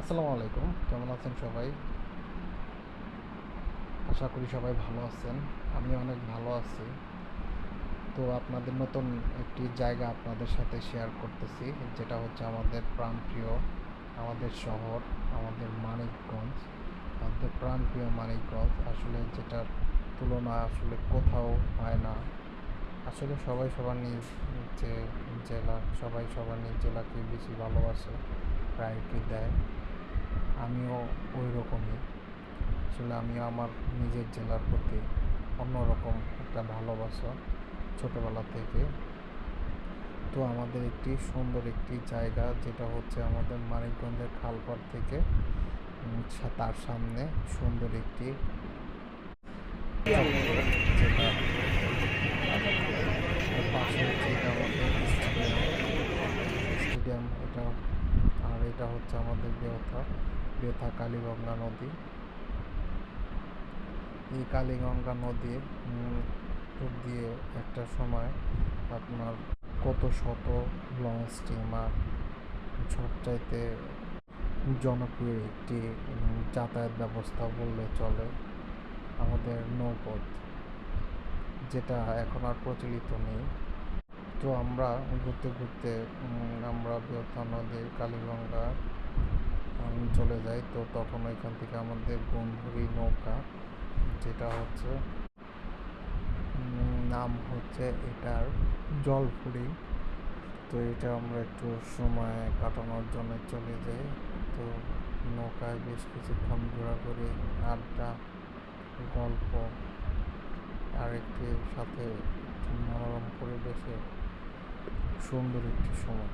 আসসালামু আলাইকুম, কেমন আছেন সবাই? আশা করি সবাই ভালো আছেন, আমি অনেক ভালো আছি। তো আপনাদের নতুন একটি জায়গা আপনাদের সাথে শেয়ার করতেছি, যেটা হচ্ছে আমাদের প্রাণপ্রিয়, আমাদের শহর, আমাদের মানিকগঞ্জ। আমাদের প্রাণপ্রিয় মানিকগঞ্জ, আসলে যেটার তুলনা আসলে কোথাও হয় না। আসলে সবাই সবার নিজ যে জেলা, সবাই সবার নিজ জেলাকে বেশি ভালোবাসে, প্রায়োরিটি দেয়। আমিও ওই রকমই আসলে আমিও আমার নিজের জেলার প্রতি অন্যরকম একটা ভালোবাসা ছোটোবেলা থেকে। তো আমাদের একটি সুন্দর একটি জায়গা যেটা হচ্ছে আমাদের মানিকগঞ্জের খালপাড় থেকে তার সামনে সুন্দর একটি স্টেডিয়াম। এটা, আর এটা হচ্ছে আমাদের বেথা বেথা কালীগঙ্গা নদী। এই কালীগঙ্গা নদীর দিয়ে একটা সময় আপনার কত শত লঞ্চ স্টিমার সবচাইতে জনপ্রিয় একটি যাতায়াত ব্যবস্থা বললে চলে আমাদের নৌপথ, যেটা এখন আর প্রচলিত নেই। তো আমরা ঘুরতে ঘুরতে আমরা বেথা নদীর কালীগঙ্গা চলে যাই তো তখন ওইখান থেকে আমাদের বন্ধুরি নৌকা, যেটা হচ্ছে নাম হচ্ছে এটার জলপুরি। তো এটা আমরা একটু সময় কাটানোর জন্য চলে যাই। তো নৌকায় বেশ কিছুক্ষণ ঘোরাঘুরি, আড্ডা, গল্প আর একটি সাথে মনোরম পরিবেশে সুন্দর একটি সময়।